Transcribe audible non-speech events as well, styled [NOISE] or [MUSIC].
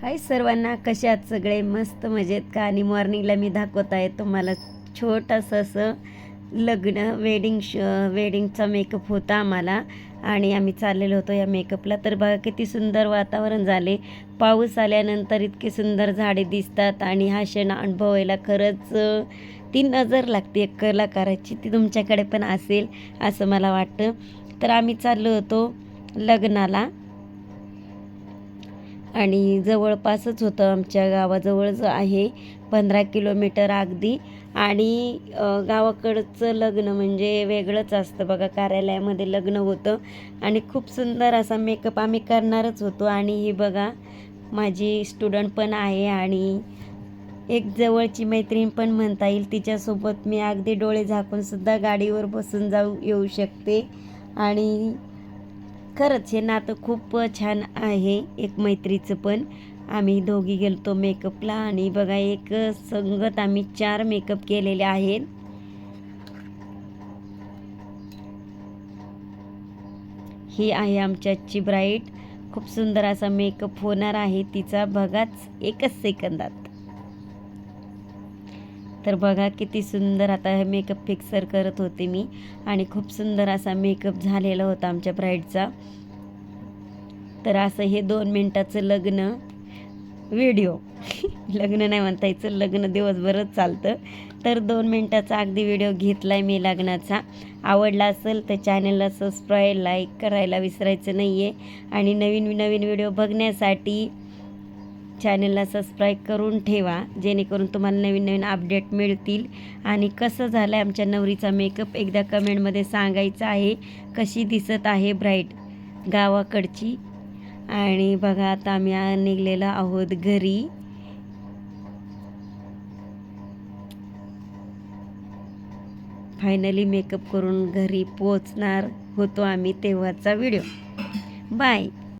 हाय सर्वांना कशात सगळे? मस्त मजेत का? आणि मॉर्निंगला मी दाखवत आहे तुम्हाला छोटंसं असं लग्न वेडिंग श वेडिंगचा मेकअप होता आम्हाला. आणि आम्ही चाललेलो होतो या मेकअपला तर बघा किती सुंदर वातावरण झाले. पाऊस आल्यानंतर इतकी सुंदर झाडे दिसतात. आणि हा क्षण अनुभवायला खरंच ती नजर लागते एक कलाकाराची. ती तुमच्याकडे पण असेल असं मला वाटतं. तर आम्ही चाललो होतो लग्नाला. आणि जवळपासच होतं आमच्या गावाजवळच आहे पंधरा किलोमीटर अगदी. आणि गावाकडचं लग्न म्हणजे वेगळंच असतं बघा कार्यालयामध्ये लग्न होतं. आणि खूप सुंदर असा मेकअप आम्ही करणारच होतो. आणि ही बघा माझी स्टुडंट पण आहे आणि एक जवळची मैत्रीण पण म्हणता येईल तिच्यासोबत मी अगदी डोळे झाकूनसुद्धा गाडीवर बसून जाऊ येऊ शकते. आणि खरंच हे नातं खूप छान आहे एक मैत्रीचं पण. आम्ही दोघी गेलतो मेकअपला आणि बघा एक संगत आम्ही चार मेकअप केलेले आहेत. ही आहे आमच्याची ब्राईट खूप सुंदर असा मेकअप होणार आहे तिचा. बघाच एकच सेकंदात. तर बघा किती सुंदर आता हे मेकअप फिक्सर करत होते मी. आणि खूप सुंदर असा मेकअप झालेला होता आमच्या ब्राईडचा तर असं हे दोन मिनटाचं लग्न व्हिडिओ [LAUGHS] लग्न नाही म्हणता यायचं लग्न दिवसभरच चालतं. तर दोन मिनटाचा अगदी व्हिडिओ घेतला आहे मी लग्नाचा. आवडला असेल तर चॅनलला सबस्क्राईब लाईक करायला विसरायचं नाही आहे आणि नवीन नवीन व्हिडिओ बघण्यासाठी चॅनलला सबस्क्राईब करून ठेवा जेणेकरून तुम्हाला नवीन नवीन अपडेट मिळतील. आणि कसं झालं आहे आमच्या नवरीचा मेकअप एकदा कमेंटमध्ये सांगायचं आहे कशी दिसत आहे ब्राईट गावाकडची. आणि बघा आता आम्ही निघलेलो आहोत घरी. फायनली मेकअप करून घरी पोचणार होतो आम्ही तेव्हाचा व्हिडिओ बाय